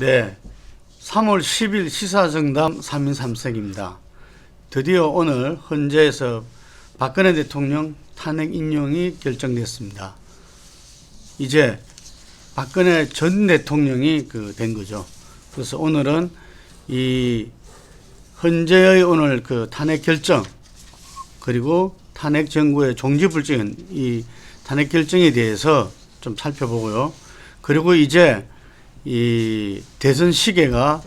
네. 3월 10일 시사정담 3인 3색입니다. 드디어 오늘 헌재에서 박근혜 대통령 탄핵 인용이 결정됐습니다. 이제 박근혜 전 대통령이 그 된 거죠. 그래서 오늘은 이 헌재의 오늘 그 탄핵 결정 그리고 탄핵 정부의 종지불적인 이 탄핵 결정에 대해서 좀 살펴보고요. 그리고 이제 이 대선 시계가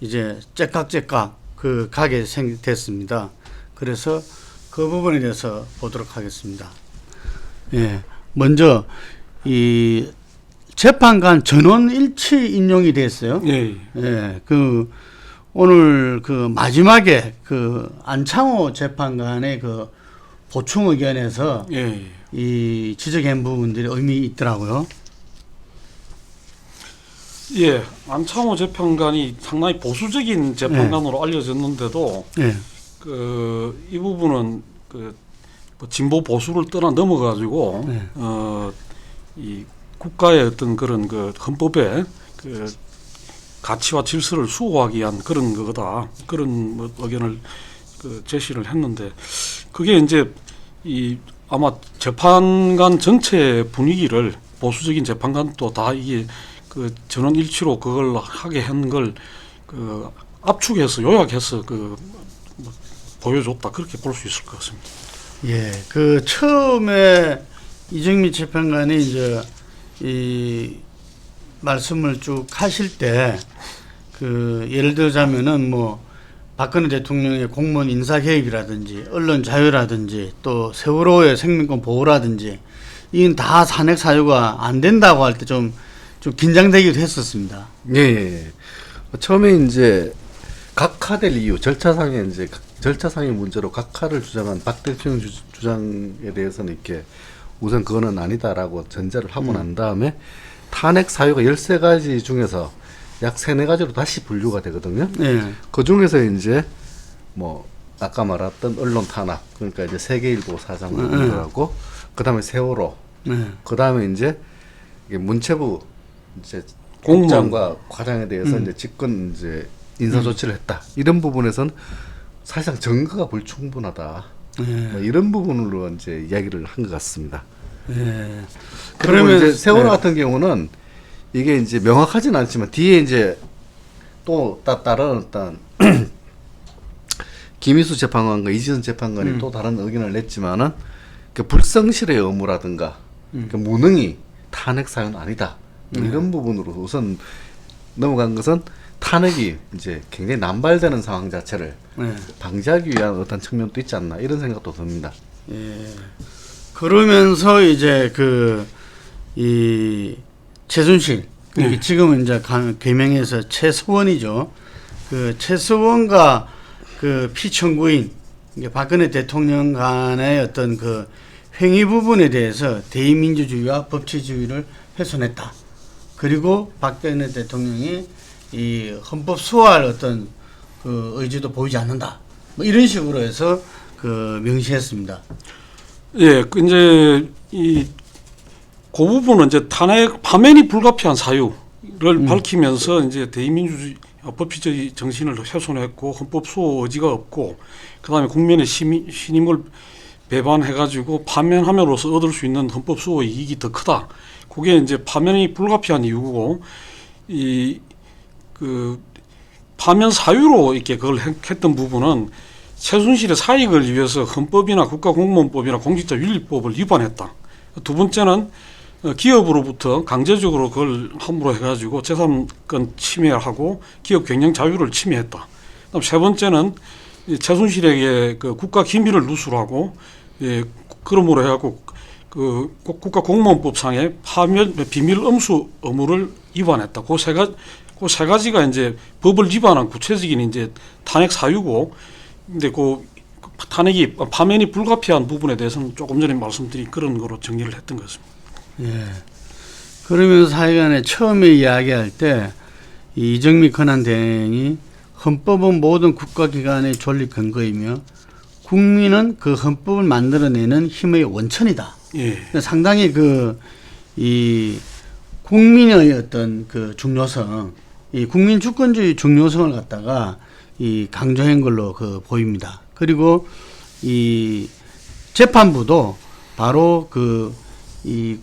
이제 째깍째깍 그 가게 생 됐습니다. 그래서 그 부분에 대해서 보도록 하겠습니다. 예, 먼저 이 재판관 전원 일치 인용이 됐어요. 예, 예, 그 오늘 그 마지막에 그 안창호 재판관의 그 보충 의견에서 예. 이 지적한 부분들이 의미 있더라고요. 예, 안창호 재판관이 상당히 보수적인 재판관으로 알려졌는데도 예, 그이 부분은 그뭐 진보 보수를 떠나 넘어가지고 네. 어이 국가의 어떤 그런 그 헌법에 그 가치와 질서를 수호하기 위한 그런 거다. 그런 뭐 의견을 그 제시를 했는데 그게 이제 이 아마 재판관 전체 분위기를 보수적인 재판관도 다 이게 그 전원 일치로 그걸 하게 한 걸 그 압축해서 요약해서 그 뭐 보여줬다 그렇게 볼 수 있을 것 같습니다. 예, 그 처음에 이정미 재판관이 이제 이 말씀을 쭉 하실 때 그 예를 들자면은 뭐 박근혜 대통령의 공무원 인사 개입이라든지 언론 자유라든지 또 세월호의 생명권 보호라든지 이건 다 산핵 사유가 안 된다고 할 때 좀 좀 긴장되기도 했었습니다. 예, 예. 예. 처음에 이제 각하될 이유, 절차상의 이제 각- 절차상의 문제로 각하를 주장한 박 대통령 주, 주장에 대해서는 이렇게 우선 그거는 아니다라고 전제를 하고 난 다음에 탄핵 사유가 13가지 중에서 약 세네 가지로 다시 분류가 되거든요. 예, 그 중에서 이제 뭐 아까 말했던 언론 탄압 그러니까 이제 세계일보 사장 음, 문제하고 그다음에 세월호 네, 그다음에 이제 문체부 이제 공무원. 국장과 과장에 대해서 음. 이제 직권 이제 인사 조치를 했다 이런 부분에서는 사실상 증거가 불충분하다 예, 뭐 이런 부분으로 이제 이야기를 한 것 같습니다. 예. 그러면 이제 세월호 네. 같은 경우는 이게 이제 명확하진 않지만 뒤에 이제 또 따, 다른 어떤 김희수 재판관과 이지선 재판관이 음. 또 다른 의견을 냈지만은 그 불성실의 의무라든가 음. 그 무능이 탄핵 사유는 아니다 뭐 이런 부분으로 우선 넘어간 것은 탄핵이 이제 굉장히 남발되는 상황 자체를 예. 방지하기 위한 어떤 측면도 있지 않나 이런 생각도 듭니다. 예. 그러면서 이제 그이 최순실 이게 네. 지금은 이제 강- 개명해서 최서원이죠. 그 최서원과 그 피청구인 박근혜 대통령 간의 어떤 그 행위 부분에 대해서 대의민주주의와 법치주의를 훼손했다. 그리고 박근혜 대통령이 이 헌법 수호할 어떤 그 의지도 보이지 않는다. 뭐 이런 식으로 해서 그 명시했습니다. 예, 그 이제 이 그 부분은 이제 탄핵 파면이 불가피한 사유를 밝히면서 이제 대의민주주의 어, 법치주의 정신을 훼손했고 헌법 수호 의지가 없고 그다음에 국민의 시민, 신임을 배반해가지고 파면함으로써 얻을 수 있는 헌법 수호 이익이 더 크다. 그게 이제 파면이 불가피한 이유고 이 그 파면 사유로 이렇게 그걸 했- 했던 부분은 최순실의 사익을 위해서 헌법이나 국가공무원법이나 공직자윤리법을 위반했다. 두 번째는 어, 기업으로부터 강제적으로 그걸 함부로 해가지고 재산권 침해하고 기업 경영 자유를 침해했다. 그다음 세 번째는 이 최순실에게 그 국가 기밀을 누설하고 예, 그러므로 해갖고 그 국- 국가 공무원법상의 파면 비밀 음수 의무를 위반했다. 그 세 가지 그 세 가지가 이제 법을 위반한 구체적인 이제 탄핵 사유고 근데 그 탄핵이 파면이 불가피한 부분에 대해서는 조금 전에 말씀드린 그런 거로 정리를 했던 것 같습니다. 예. 그러면서 사회간에 처음에 이야기할 때이 이정미 권한 대행이 헌법은 모든 국가기관의 존립 근거이며 국민은 그 헌법을 만들어내는 힘의 원천이다. 예. 상당히 그 이 국민의 어떤 그 중요성 이 국민 주권주의 중요성을 갖다가 이 강조한 걸로 그 보입니다. 그리고 이 재판부도 바로 그 이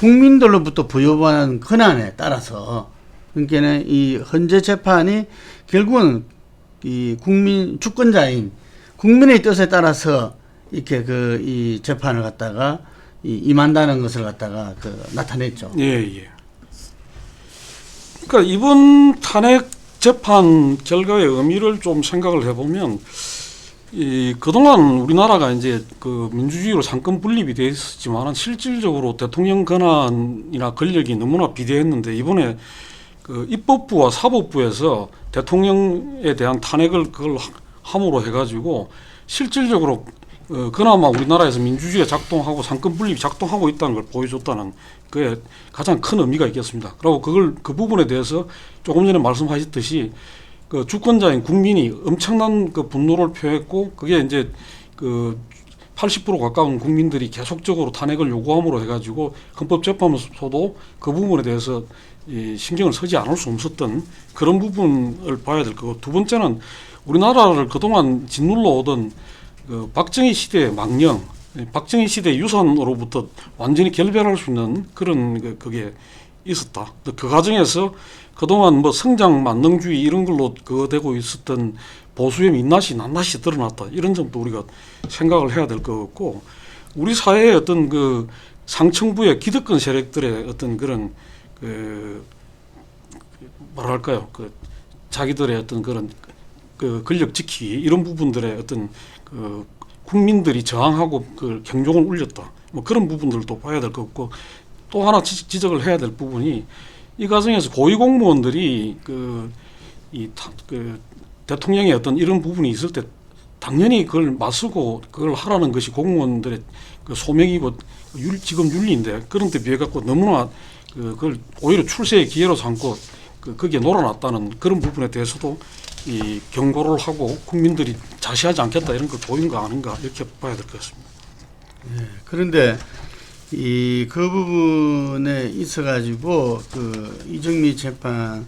국민들로부터 부여받은 권한에 따라서 그러니까는 이 헌재 재판이 결국은 이 국민 주권자인 국민의 뜻에 따라서 이렇게 그 이 재판을 갖다가 이 임한다는 것을 갖다가 그 나타냈죠. 예, 예. 그러니까 이번 탄핵 재판 결과의 의미를 좀 생각을 해보면 이 그동안 우리나라가 이제 그 민주주의로 잠깐 분립이 돼 있었지만 실질적으로 대통령 권한이나 권력이 너무나 비대했는데 이번에 그 입법부와 사법부에서 대통령에 대한 탄핵을 그걸 하- 함으로 해가지고 실질적으로 어, 그나마 우리나라에서 민주주의가 작동하고 상권 분립이 작동하고 있다는 걸 보여줬다는 그게 가장 큰 의미가 있겠습니다. 그리고 그걸 그 부분에 대해서 조금 전에 말씀하셨듯이 그 주권자인 국민이 엄청난 그 분노를 표했고 그게 이제 그 80% 가까운 국민들이 계속적으로 탄핵을 요구함으로 해가지고 헌법재판소도 그 부분에 대해서 이 신경을 쓰지 않을 수 없었던 그런 부분을 봐야 될 거고 두 번째는 우리나라를 그동안 짓눌러 오던 그 박정희 시대의 망령, 박정희 시대 유산으로부터 완전히 결별할 수 있는 그런 그 그게 있었다. 또그 과정에서 그동안 뭐 성장 만능주의 이런 걸로 그거 되고 있었던 보수의 민낯이 낱낱이 드러났다. 이런 점도 우리가 생각을 해야 될 것 같고 우리 사회의 어떤 그 상층부의 기득권 세력들의 어떤 그런 그 뭐랄까요 그 자기들의 어떤 그런 그 권력 지키기 이런 부분들의 어떤 그 국민들이 저항하고 그 경종을 울렸다. 뭐 그런 부분들도 봐야 될 것 같고 또 하나 지- 지적을 해야 될 부분이 이 과정에서 고위공무원들이 그 이 그 대통령의 어떤 이런 부분이 있을 때 당연히 그걸 맞서고 그걸 하라는 것이 공무원들의 그 소명이고 윤, 지금 윤리인데 그런 데 비해 갖고 너무나 그 그걸 오히려 출세의 기회로 삼고 그 거기에 놀아놨다는 그런 부분에 대해서도 이 경고를 하고 국민들이 자시하지 않겠다 이런 걸 보인 거 아닌가 이렇게 봐야 될 것 같습니다. 그런데 이 그 부분에 있어 가지고 그 이정미 재판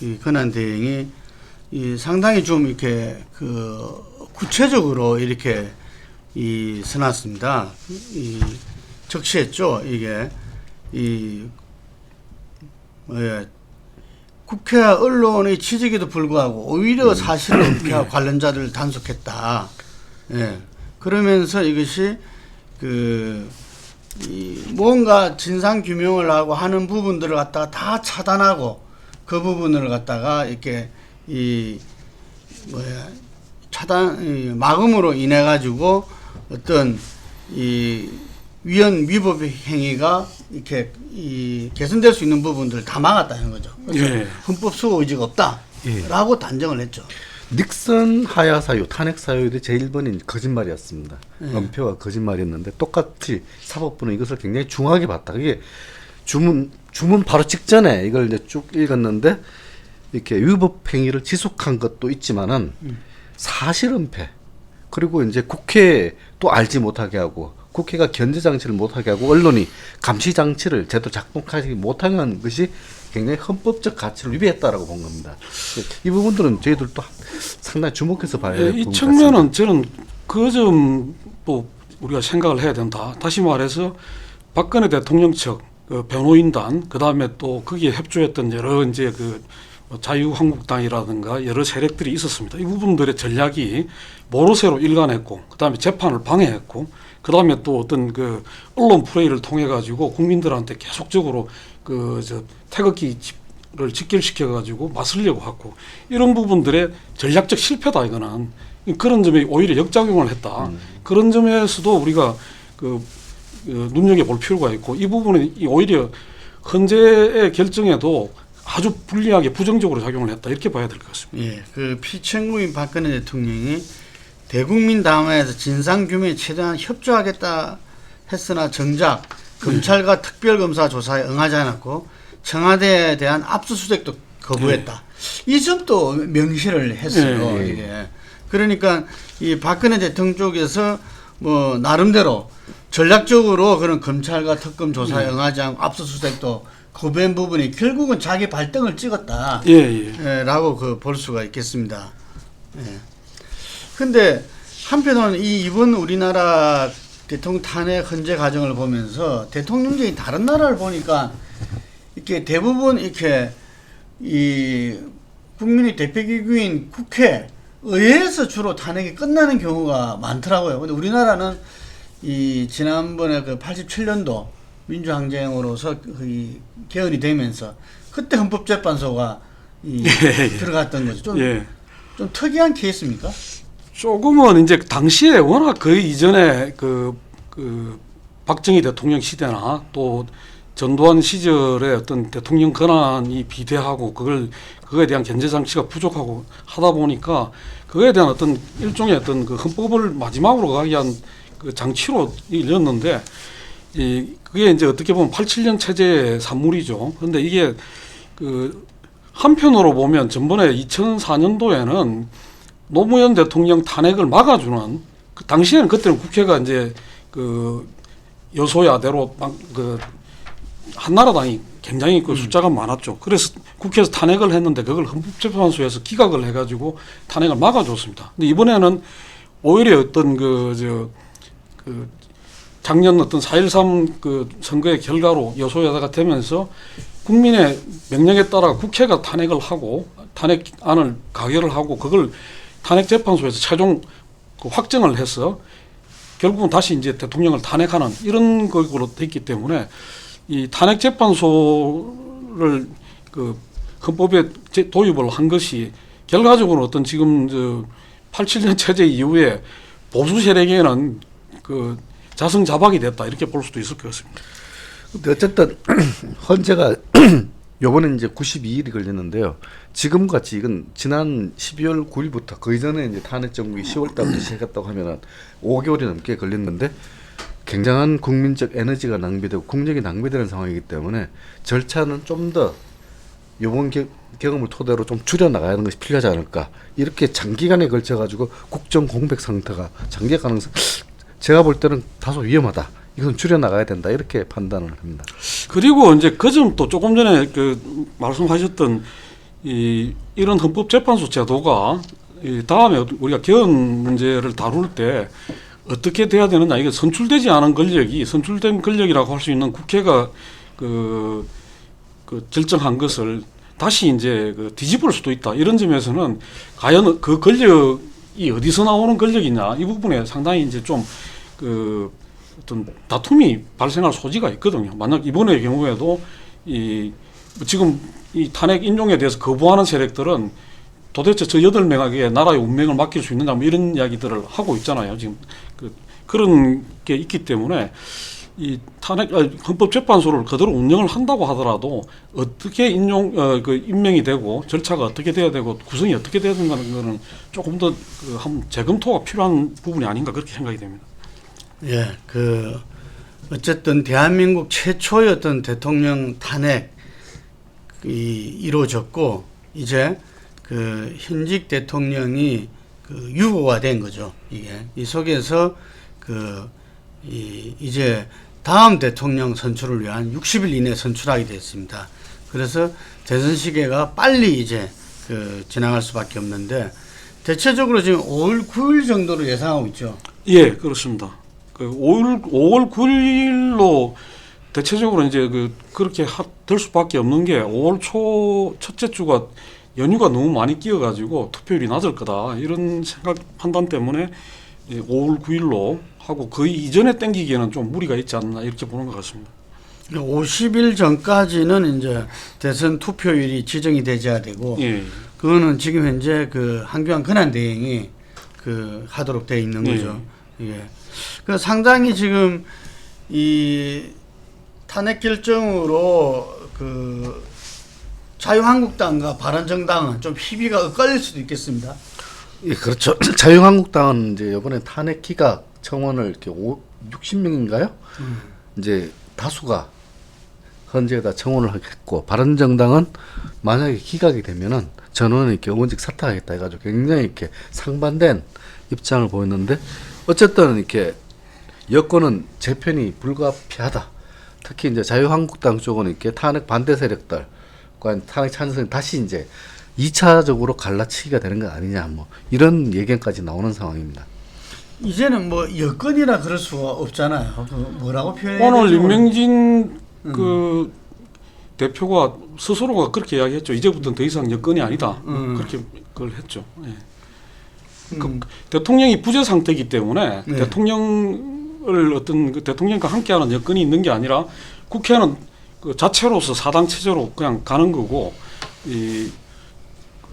이 권한 대행이 이 상당히 좀 이렇게 그 구체적으로 이렇게 이 써놨습니다. 이 적시했죠. 이게 이 뭐야 국회와 언론의 취직에도 불구하고 오히려 사실을 은폐하고 관련자들을 단속했다. 예. 그러면서 이것이 그, 이, 뭔가 진상 규명을 하고 하는 부분들을 갖다가 다 차단하고 그 부분을 갖다가 이렇게 이, 뭐야, 차단, 이, 막음으로 인해 가지고 어떤 이 위헌 위법 행위가 이렇게 이 개선될 수 있는 부분들을 다 막았다는 거죠. 예. 헌법 수호 의지가 없다라고 단정을 했죠. 닉슨 하야 사유, 탄핵 사유의 제1번인 거짓말이었습니다. 예. 은폐와 거짓말이었는데 똑같이 사법부는 이것을 굉장히 중하게 봤다. 그게 주문 주문 바로 직전에 이걸 이제 쭉 읽었는데 이렇게 위법 행위를 지속한 것도 있지만은 사실 은폐 그리고 이제 국회 또 알지 못하게 하고 국회가 견제 장치를 못하게 하고 언론이 감시 장치를 제대로 작동하지 못하게 하는 것이 굉장히 헌법적 가치를 위배했다라고 본 겁니다. 이 부분들은 저희들도 상당히 주목해서 봐야 예, 될이 부분 측면은 저는 그 점도 우리가 생각을 해야 된다. 다시 말해서 박근혜 대통령 측 그 변호인단 그 다음에 또 거기에 협조했던 여러 이제 그뭐 자유한국당이라든가 여러 세력들이 있었습니다. 이 부분들의 전략이 모르쇠로 일관했고 그 다음에 재판을 방해했고 그 다음에 또 어떤 그 언론 플레이를 통해 가지고 국민들한테 계속적으로 그 저 태극기 를 직결시켜 가지고 맞서려고 하고 이런 부분들의 전략적 실패다 이거는. 그런 점에 오히려 역작용을 했다. 그런 점에서도 우리가 그, 그 눈여겨 볼 필요가 있고 이 부분은 이 오히려 헌재의 결정에도 아주 불리하게 부정적으로 작용을 했다. 이렇게 봐야 될 것 같습니다. 예, 그 피청구인 박근혜 대통령이 대국민 담화에서 진상 규명에 최대한 협조하겠다 했으나 정작 검찰과 특별검사 조사에 응하지 않았고 청와대에 대한 압수수색도 거부했다. 이 점도 명시를 했어요. 예, 예. 이게 그러니까 이 박근혜 대통령 쪽에서 뭐 나름대로 전략적으로 그런 검찰과 특검 조사에 응하지 않고 압수수색도 거부한 부분이 결국은 자기 발등을 찍었다. 예, 예. 예, 라고 그 볼 수가 있겠습니다. 예. 근데 한편으로는 이 이번 우리나라 대통령 탄핵 헌재 과정을 보면서 대통령제인 다른 나라를 보니까 이렇게 대부분 이렇게 이 국민의 대표기구인 국회 의회에서 주로 탄핵이 끝나는 경우가 많더라고요. 근데 우리나라는 이 지난번에 그 87년도 민주항쟁으로서 그 개헌이 되면서 그때 헌법재판소가 이 예, 예. 들어갔던 거죠. 좀, 예. 좀 특이한 케이스입니까? 조금은 이제 당시에 워낙 그 이전에 그, 그 박정희 대통령 시대나 또 전두환 시절의 어떤 대통령 권한이 비대하고 그걸 그거에 대한 견제 장치가 부족하고 하다 보니까 그거에 대한 어떤 일종의 어떤 그 헌법을 마지막으로 가기 위한 그 장치로 일렸는데 이 그게 이제 어떻게 보면 87년 체제의 산물이죠. 그런데 이게 그 한편으로 보면 전번에 2004년도에는 노무현 대통령 탄핵을 막아주는 그 당시에는 그때는 국회가 이제 그 여소야대로 막그 한나라당이 굉장히 그 숫자가 많았죠. 그래서 국회에서 탄핵을 했는데 그걸 헌법재판소에서 기각을 해가지고 탄핵을 막아줬습니다. 근데 이번에는 오히려 어떤 그 저 그 작년 어떤 4.13 그 선거의 결과로 여소야대가 되면서 국민의 명령에 따라 국회가 탄핵을 하고 탄핵안을 가결을 하고 그걸 탄핵 재판소에서 최종 그 확정을 해서 결국은 다시 이제 대통령을 탄핵하는 이런 걸로 됐기 때문에 이 탄핵 재판소를 그 헌법에 제- 도입을 한 것이 결과적으로 어떤 지금 저 87년 체제 이후에 보수 세력에는 그 자승자박이 됐다 이렇게 볼 수도 있을 것 같습니다. 근데 어쨌든 헌재가 요번에 이제 92일이 걸렸는데요. 지금 같이 이건 지난 12월 9일부터 그 이전에 이제 탄핵 정국이 10월 달부터 시작했다고 하면은 5개월이 넘게 걸렸는데 굉장한 국민적 에너지가 낭비되고 국력이 낭비되는 상황이기 때문에 절차는 좀 더 요번 겨- 경험을 토대로 좀 줄여 나가는 것이 필요하지 않을까 이렇게 장기간에 걸쳐 가지고 국정 공백 상태가 장기 가능성 제가 볼 때는 다소 위험하다 이건 줄여 나가야 된다. 이렇게 판단을 합니다. 그리고 이제 그 점도 조금 전에 그 말씀하셨던 이 이런 헌법재판소 제도가 이 다음에 우리가 개헌 문제를 다룰 때 어떻게 돼야 되느냐. 이게 선출되지 않은 권력이 선출된 권력이라고 할 수 있는 국회가 그, 그 결정한 것을 다시 이제 그 뒤집을 수도 있다. 이런 점에서는 과연 그 권력이 어디서 나오는 권력이냐. 이 부분에 상당히 이제 좀그 어떤 다툼이 발생할 소지가 있거든요. 만약 이번의 경우에도 이 지금 이 탄핵 인용에 대해서 거부하는 세력들은 도대체 저 여덟 명에게 나라의 운명을 맡길 수 있느냐 뭐 이런 이야기들을 하고 있잖아요. 지금 그 그런 게 있기 때문에 이 탄핵 아, 헌법재판소를 그대로 운영을 한다고 하더라도 어떻게 인용 어, 그 임명이 되고 절차가 어떻게 돼야 되고 구성이 어떻게 돼야 된다는 거는 조금 더그 한번 재검토가 필요한 부분이 아닌가 그렇게 생각이 됩니다. 예, 그 어쨌든 대한민국 어떤 대통령 탄핵이 이루어졌고 이제 그 현직 대통령이 그 유고가 된 거죠. 이게 이 속에서 그 이, 이제 다음 대통령 선출을 위한 60일 이내 선출하게 됐습니다. 그래서 대선 시기가 빨리 이제 그 지나갈 수밖에 없는데 대체적으로 지금 5월 9일 정도로 예상하고 있죠. 예, 그렇습니다. 그 5월 5월 9일로 대체적으로 이제 그 그렇게 하, 될 수밖에 없는 게 5월 초 첫째 주가 연휴가 너무 많이 끼어가지고 투표율이 낮을 거다 이런 생각 판단 때문에 예, 5월 9일로 하고 그 이전에 땡기기에는 좀 무리가 있지 않나 이렇게 보는 것 같습니다. 50일 전까지는 이제 대선 투표율이 지정이 되져야 되고 예, 그거는 지금 현재 그 한교안 근한 대행이 그 하도록 돼 있는 네. 거죠. 예. 그 상당히 지금 이 탄핵 결정으로 그 자유한국당과 바른정당은 좀 희비가 엇갈릴 수도 있겠습니다. 예, 그렇죠. 자유한국당은 이제 이번에 탄핵 기각 청원을 이렇게 오, 60명인가요? 이제 다수가 헌재에다 청원을 했고 바른정당은 만약에 기각이 되면은 전원은 이렇게 의원직 사퇴하겠다 해가지고 굉장히 이렇게 상반된 입장을 보였는데 어쨌든 이렇게 여권은 재편이 불가피하다. 특히 이제 자유한국당 쪽은 이렇게 탄핵 반대 세력들과 탄핵 찬성 다시 이제 2차적으로 갈라치기가 되는 거 아니냐 뭐 이런 예견까지 나오는 상황입니다. 이제는 뭐 여건이라 그럴 수가 없잖아요. 그 뭐라고 표현해야 오늘 임명진 그 대표가 스스로가 그렇게 이야기했죠. 이제부터는 더 이상 여건이 아니다. 음. 그렇게 그걸 했죠. 예. 음. 대통령이 부재 상태이기 때문에 네. 대통령을 어떤 그 대통령과 함께하는 여건이 있는 게 아니라 국회는 그 자체로서 사당 체제로 그냥 가는 거고 이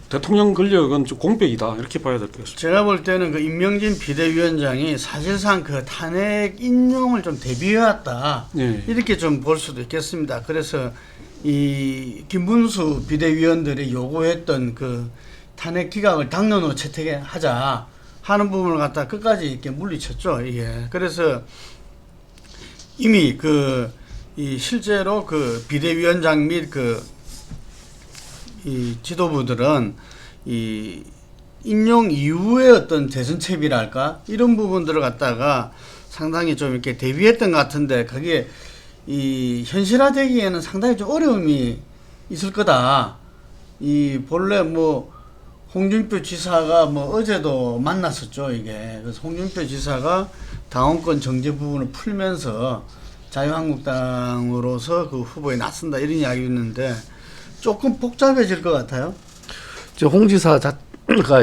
대통령 권력은 좀 공백이다 이렇게 봐야 될 것 같습니다. 제가 볼 때는 그 임명진 비대위원장이 사실상 그 탄핵 인용을 좀 대비해왔다. 예. 이렇게 좀 볼 수도 있겠습니다. 그래서 이 김문수 비대위원들이 요구했던 그 탄핵 기각을 당론으로 채택하자 하는 부분을 갖다 끝까지 이렇게 물리쳤죠. 이게 그래서 이미 그이 실제로 그 비대위원장 및 그 이 지도부들은 이 인용 이후의 어떤 대선 채비랄까 이런 부분들을 갖다가 상당히 좀 이렇게 대비했던 것 같은데 그게 이 현실화되기에는 상당히 좀 어려움이 있을 거다. 이 본래 뭐 홍준표 지사가 뭐 어제도 만났었죠 이게 그래서 홍준표 지사가 당원권 정지 부분을 풀면서 자유한국당으로서 그 후보에 나선다 이런 이야기였는데 조금 복잡해질 것 같아요. 이제 홍 지사가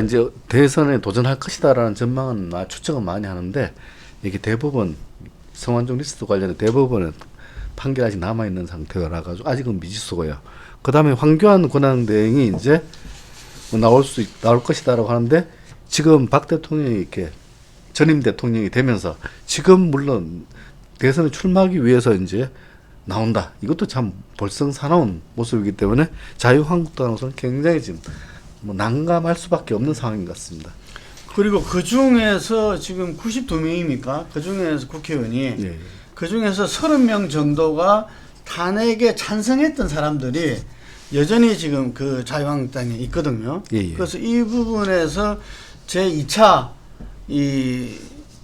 이제 대선에 도전할 것이다라는 전망은 나 추측은 많이 하는데 이게 대법원 성완종 리스트 관련해 대법원은 판결 아직 남아 있는 상태라 가지고 아직은 미지수고요. 그다음에 황교안 권한대행이 이제 뭐 나올 수 있, 나올 것이다라고 하는데 지금 박 대통령이 이렇게 전임 대통령이 되면서 지금 물론 대선에 출마하기 위해서 이제 나온다. 이것도 참 볼성 사나운 모습이기 때문에 자유한국당으로서는 굉장히 지금 뭐 난감할 수밖에 없는 상황인 것 같습니다. 그리고 그 중에서 지금 92명입니까? 그 중에서 국회의원이 예. 그 중에서 30명 정도가 탄핵에 찬성했던 사람들이 여전히 지금 그 자유한국당에 있거든요. 예, 예. 그래서 이 부분에서 제 2차 이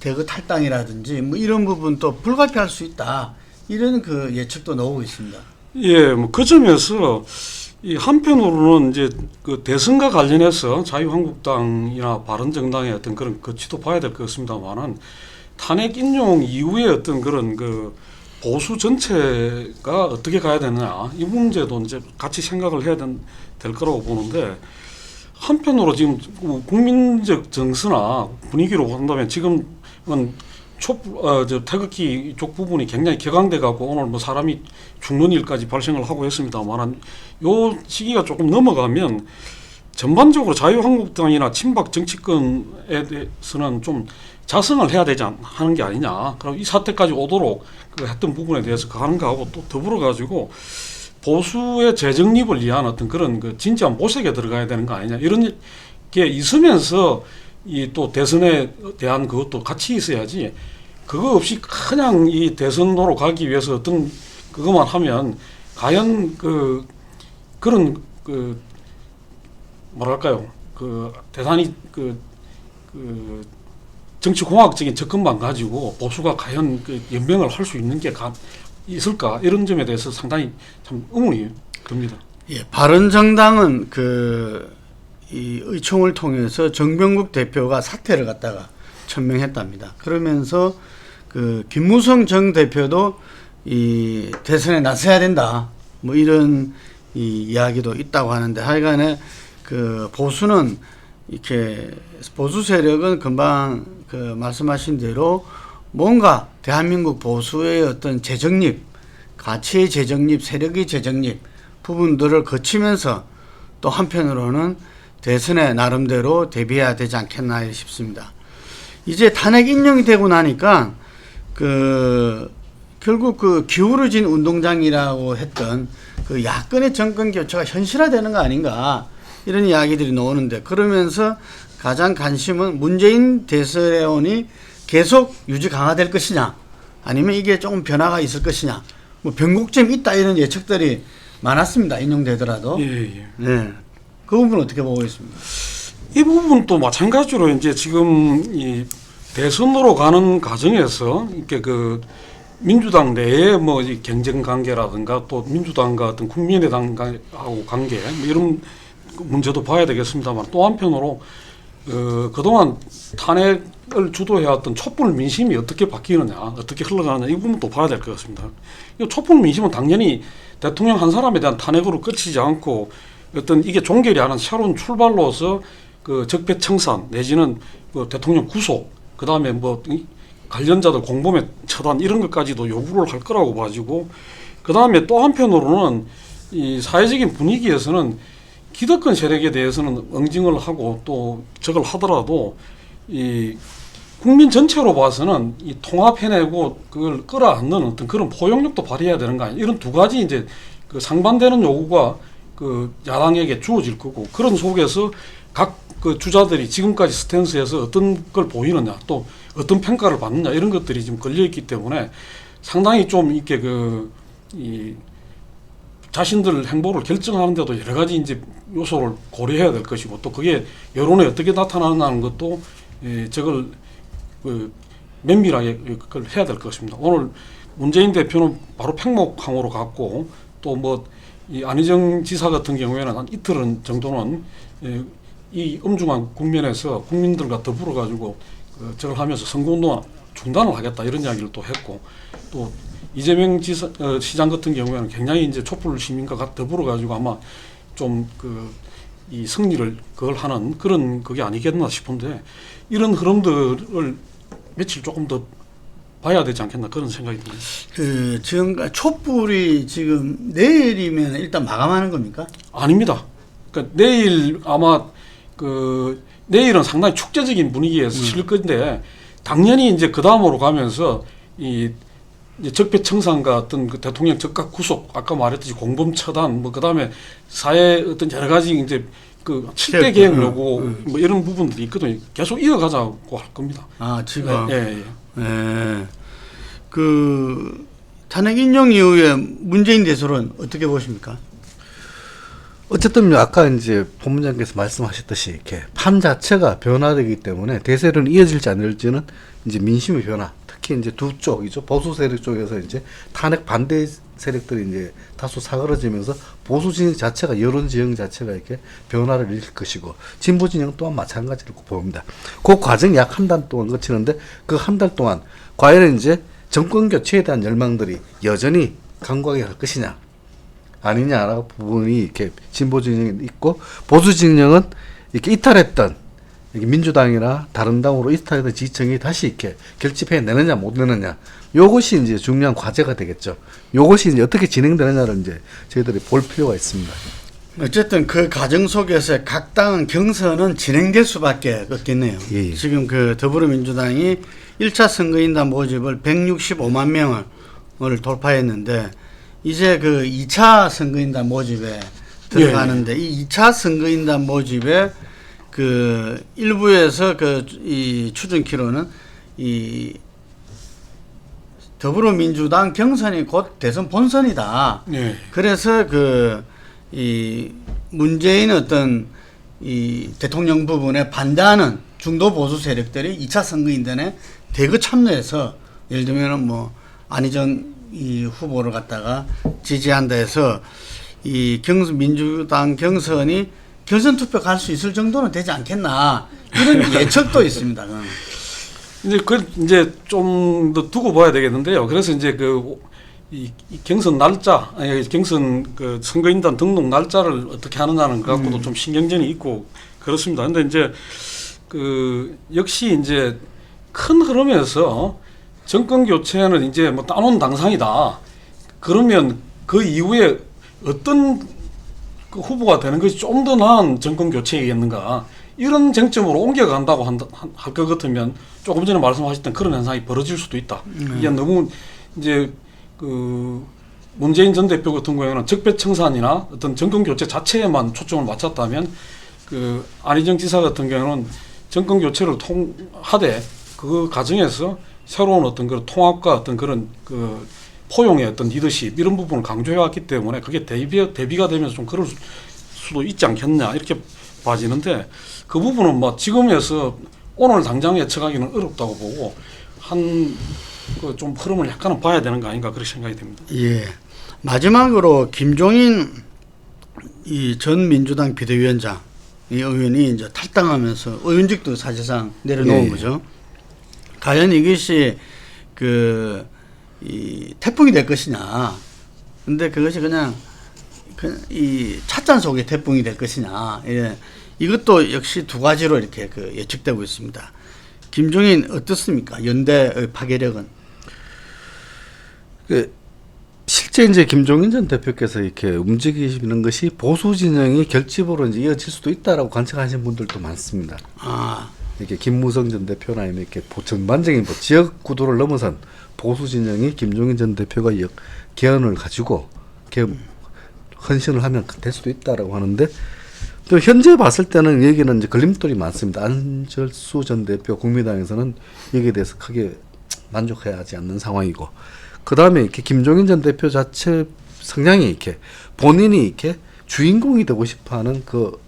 대거 탈당이라든지 뭐 이런 부분 또 불가피할 수 있다. 이런 그 예측도 나오고 있습니다. 예, 뭐 그 점에서 이 한편으로는 이제 그 대선과 관련해서 자유한국당이나 바른정당의 어떤 그런 거치도 봐야 될 것 같습니다만은 탄핵 인용 이후에 어떤 그런 그 보수 전체가 어떻게 가야 되느냐. 이 문제도 이제 같이 생각을 해야 된, 될 거라고 보는데 한편으로 지금 그 국민적 정서나 분위기로 본다면 지금은 촉어저 태극기 이쪽 부분이 굉장히 격앙돼 갖고 오늘 뭐 사람이 죽는 일까지 발생을 하고 했습니다만은 요 시기가 조금 넘어가면 전반적으로 자유한국당이나 친박 정치권에 대해서는 좀 자성을 해야 되지 않, 하는 게 아니냐. 그럼 이 사태까지 오도록 그 했던 부분에 대해서 가는 거하고 또 더불어 가지고 보수의 재정립을 위한 어떤 그런 그 진지한 모색에 들어가야 되는 거 아니냐. 이런 게 있으면서 이 또 대선에 대한 그것도 같이 있어야지. 그거 없이 그냥 이 대선으로 가기 위해서 어떤 그것만 하면 과연 그 그런 그 뭐랄까요 그 대단히 그, 그 정치 공학적인 접근만 가지고 보수가 과연 그 연명을 할 수 있는 게 가, 있을까 이런 점에 대해서 상당히 참 의문이 듭니다. 예, 바른정당은 그 이 의총을 통해서 정병국 대표가 사퇴를 갖다가 천명했답니다. 그러면서 그 김무성 정 대표도 이 대선에 나서야 된다. 뭐 이런 이 이야기도 있다고 하는데 하여간에 그 보수는 이렇게 보수 세력은 금방 그 말씀하신 대로 뭔가 대한민국 보수의 어떤 재정립, 가치의 재정립, 세력의 재정립 부분들을 거치면서 또 한편으로는 대선에 나름대로 대비해야 되지 않겠나 싶습니다. 이제 탄핵 인용이 되고 나니까 그 결국 그 기울어진 운동장이라고 했던 그 야권의 정권 교체가 현실화되는 거 아닌가 이런 이야기들이 나오는데 그러면서 가장 관심은 문재인 대선회원이 계속 유지 강화될 것이냐 아니면 이게 조금 변화가 있을 것이냐 뭐 변곡점이 있다 이런 예측들이 많았습니다 인용되더라도 예, 예. 네. 그 부분 어떻게 보고 있습니까? 이 부분도 마찬가지로 이제 지금 이 대선으로 가는 과정에서 이렇게 그 민주당 내에 뭐이 경쟁 관계라든가 또 민주당과 어떤 국민의당하고 관계 뭐 이런 문제도 봐야 되겠습니다만 또 한편으로 어, 그동안 탄핵을 주도해왔던 촛불 민심이 어떻게 바뀌느냐, 어떻게 흘러가느냐 이 부분도 봐야 될 것 같습니다. 이 촛불 민심은 당연히 대통령 한 사람에 대한 탄핵으로 끝이지 않고 어떤 이게 종결이 하는 새로운 출발로서 그 적폐 청산 내지는 그 대통령 구속, 그 다음에 뭐이 관련자들 공범의 처단 이런 것까지도 요구를 할 거라고 봐지고 그 다음에 또 한편으로는 이 사회적인 분위기에서는 기득권 세력에 대해서는 응징을 하고 또 저걸 하더라도 이 국민 전체로 봐서는 이 통합해내고 그걸 끌어안는 어떤 그런 포용력도 발휘해야 되는 거 아니에요. 이런 두 가지 이제 그 상반되는 요구가 그 야당에게 주어질 거고 그런 속에서 각 그 주자들이 지금까지 스탠스에서 어떤 걸 보이느냐 또 어떤 평가를 받느냐 이런 것들이 지금 걸려 있기 때문에 상당히 좀 이렇게 그이 자신들 행보를 결정하는데도 여러 가지 이제 요소를 고려해야 될 것이고 또 그게 여론에 어떻게 나타나는 것도 예, 저걸 그 면밀하게 그걸 해야 될 것입니다. 오늘 문재인 대표는 바로 팽목항으로 갔고 또 뭐 이 안희정 지사 같은 경우에는 한 이틀은 정도는 예, 이 엄중한 국면에서 국민들과 더불어 가지고 그 저걸 하면서 선거운동 중단을 하겠다 이런 이야기를 또 했고 또 이재명 지사, 어, 시장 같은 경우에는 굉장히 이제 촛불 시민과 같- 더불어 가지고 아마 좀 그 이 승리를 그걸 하는 그런 그게 아니겠나 싶은데 이런 흐름들을 며칠 조금 더 봐야 되지 않겠나 그런 생각이 듭니다. 그 지금 촛불이 지금 내일이면 일단 마감하는 겁니까? 아닙니다. 그러니까 내일 아마 그 내일은 상당히 축제적인 분위기에서 실 건데 당연히 이제 그 다음으로 가면서 이 이제 적폐 청산과 어떤 그 대통령 즉각 구속 아까 말했듯이 공범 처단 뭐 그다음에 사회 어떤 여러 가지 이제 그 7대 개혁 요구 뭐 이런 부분들이 있거든요. 계속 이어가자고 할 겁니다. 아 지금 예, 예. 예. 그 탄핵 인용 이후에 문재인 대설은 어떻게 보십니까? 어쨌든 아까 이제 본부장께서 말씀하셨듯이 이렇게 판 자체가 변화되기 때문에 대세는 이어질지 안 될지는 이제 민심의 변화, 특히 이제 두 쪽이죠 보수 세력 쪽에서 이제 탄핵 반대 세력들이 이제 다소 사그러지면서 보수 진영 자체가 여론 지형 자체가 이렇게 변화를 일으킬 것이고 진보 진영 또한 마찬가지로 봅니다. 그 과정이 약 한 달 동안 거치는데 그 한 달 동안 과연 이제 정권 교체에 대한 열망들이 여전히 강하게 할 것이냐 아니냐라고 부분이 이렇게 진보 진영이 있고 보수 진영은 이렇게 이탈했던 민주당이나 다른 당으로 이탈했던 지지층이 다시 이렇게 결집해 내느냐 못 내느냐 요것이 이제 중요한 과제가 되겠죠. 요것이 이제 어떻게 진행되느냐를 이제 저희들이 볼 필요가 있습니다. 어쨌든 그 과정 속에서 각 당은 경선은 진행될 수밖에 없겠네요. 예, 예. 지금 그 더불어민주당이 1차 선거인단 모집을 165만 명을 돌파했는데 이제 그 2차 선거인단 모집에 들어가는데 이 2차 선거인단 모집에 그 일부에서 그 이 추정키로는 이 더불어민주당 경선이 곧 대선 본선이다. 예. 그래서 그 이 문재인 어떤 이 대통령 부분에 반대하는 중도 보수 세력들이 2차 선거인단에 대거 참여해서 예를 들면은 뭐 안희정 이 후보를 갖다가 지지한다 해서 이 경선 민주당 경선이 결선 투표 갈 수 있을 정도는 되지 않겠나 이런 예측도 있습니다. 이제 그 이제 좀 더 두고 봐야 되겠는데요. 그래서 이제 그 이, 이 경선 날짜, 아니 경선 그 선거인단 등록 날짜를 어떻게 하느냐는 것 갖고도 좀 신경전이 있고 그렇습니다. 근데 이제 그 역시 이제 큰 흐름에서 정권 교체는 이제 뭐 따놓은 당상이다. 그러면 그 이후에 어떤 그 후보가 되는 것이 좀 더 나은 정권 교체이겠는가 이런 쟁점으로 옮겨간다고 할 것 같으면 조금 전에 말씀하셨던 그런 현상이 벌어질 수도 있다. 이게 너무 이제 그 문재인 전 대표 같은 경우에는 적폐청산이나 어떤 정권 교체 자체에만 초점을 맞췄다면 그 안희정 지사 같은 경우는 정권 교체를 통하되 그 과정에서 새로운 어떤 그런 통합과 어떤 그런 그 포용의 어떤 리더십 이런 부분을 강조해 왔기 때문에 그게 대비 대비가 되면서 좀 그럴 수도 있지 않겠냐 이렇게 봐지는데 그 부분은 뭐 지금에서 오늘 당장 예측하기는 어렵다고 보고 한 그 좀 흐름을 약간은 봐야 되는 거 아닌가 그렇게 생각이 됩니다. 예. 마지막으로 김종인 이 전 민주당 비대위원장 이 의원이 이제 탈당하면서 의원직도 사실상 내려놓은 예, 예. 거죠. 과연 이것이 그 이 태풍이 될 것이냐. 근데 그것이 그냥 그 이 찻잔 속의 태풍이 될 것이냐. 예. 이것도 역시 두 가지로 이렇게 그 예측되고 있습니다. 김종인 어떻습니까? 연대의 파괴력은 그 실제 이제 김종인 전 대표께서 이렇게 움직이시는 것이 보수 진영이 결집으로 이제 이어질 수도 있다라고 관측하시는 분들도 많습니다. 아, 이렇게 김무성 전 대표나 이렇게 보- 전반적인 뭐 지역 구도를 넘어선 보수 진영이 김종인 전 대표가 역, 개헌을 가지고 개, 헌신을 하면 될 수도 있다라고 하는데 또 현재 봤을 때는 여기는 이제 걸림돌이 많습니다. 안철수 전 대표 국민당에서는 여기에 대해서 크게 만족해하지 않는 상황이고 그 다음에 이렇게 김종인 전 대표 자체 성향이 이렇게 본인이 이렇게 주인공이 되고 싶어하는 그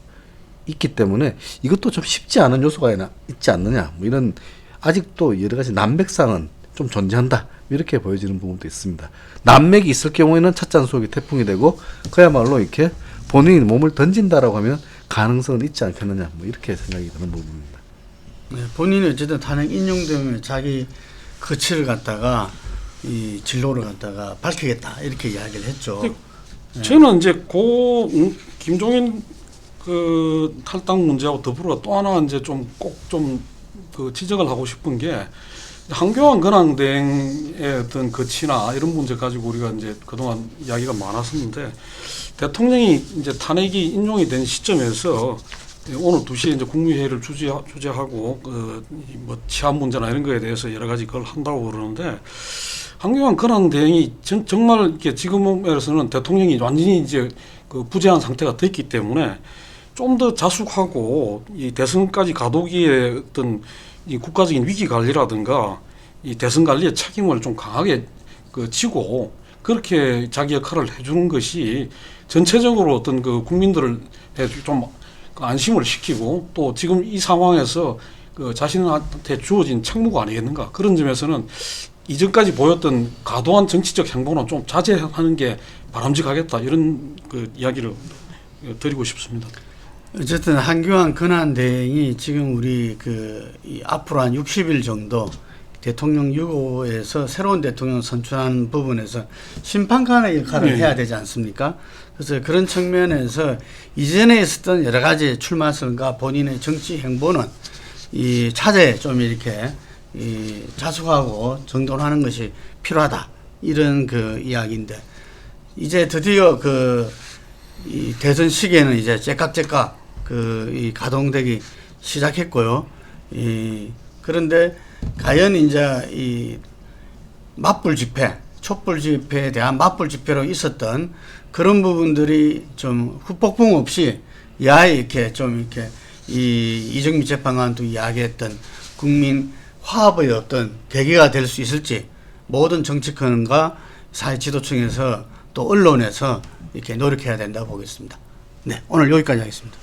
있기 때문에 이것도 좀 쉽지 않은 요소가 있지 않느냐 뭐 이런 아직도 여러 가지 난맥상은 좀 존재한다 이렇게 보여지는 부분도 있습니다. 난맥이 있을 경우에는 찻잔 속의 태풍이 되고 그야말로 이렇게 본인이 몸을 던진다라고 하면 가능성은 있지 않겠느냐 뭐 이렇게 생각이 드는 부분입니다. 네, 본인이 어쨌든 탄핵 인용되면 자기 거취를 갖다가 이 진로를 갖다가 밝히겠다 이렇게 이야기를 했죠. 근데 저는 이제 고 음, 김종인 그 탈당 문제하고 더불어 또 하나 이제 좀 꼭 좀 그 지적을 하고 싶은 게 한교안 근황대행의 어떤 거치나 이런 문제 가지고 우리가 이제 그동안 이야기가 많았었는데 대통령이 이제 탄핵이 인용이 된 시점에서 오늘 2시에 이제 국무회의를 주재, 주재하고 그뭐 치안 문제나 이런 거에 대해서 여러 가지 그걸 한다고 그러는데 한교안 근황 대행이 정, 정말 이렇게 지금에서는 대통령이 완전히 이제 그 부재한 상태가 됐기 때문에 좀 더 자숙하고 이 대선까지 가도기에 어떤 이 국가적인 위기 관리라든가 이 대선 관리의 책임을 좀 강하게 그 지고 그렇게 자기 역할을 해주는 것이 전체적으로 어떤 그 국민들을 좀 안심을 시키고 또 지금 이 상황에서 그 자신한테 주어진 책무가 아니겠는가 그런 점에서는 이전까지 보였던 과도한 정치적 행보는 좀 자제하는 게 바람직하겠다 이런 그 이야기를 드리고 싶습니다. 어쨌든 한교안 근한 대행이 지금 우리 그이 앞으로 한 60일 정도 대통령 유고에서 새로운 대통령 선출하는 부분에서 심판관의 역할을 네. 해야 되지 않습니까? 그래서 그런 측면에서 이전에 있었던 여러 가지 출마선과 본인의 정치 행보는 이 차제에 좀 이렇게 이 자숙하고 정돈하는 것이 필요하다 이런 그 이야기인데 이제 드디어 그 이 대선 시기에는 이제 째깍째깍 그 이 가동되기 시작했고요. 이 그런데 과연 이제 이 맞불 집회, 촛불 집회에 대한 맞불 집회로 있었던 그런 부분들이 좀 후폭풍 없이 야에 이렇게 좀 이렇게 이 이정미 재판관도 이야기했던 국민 화합의 어떤 계기가 될 수 있을지 모든 정치권과 사회 지도층에서 또 언론에서 이렇게 노력해야 된다고 보겠습니다. 네, 오늘 여기까지 하겠습니다.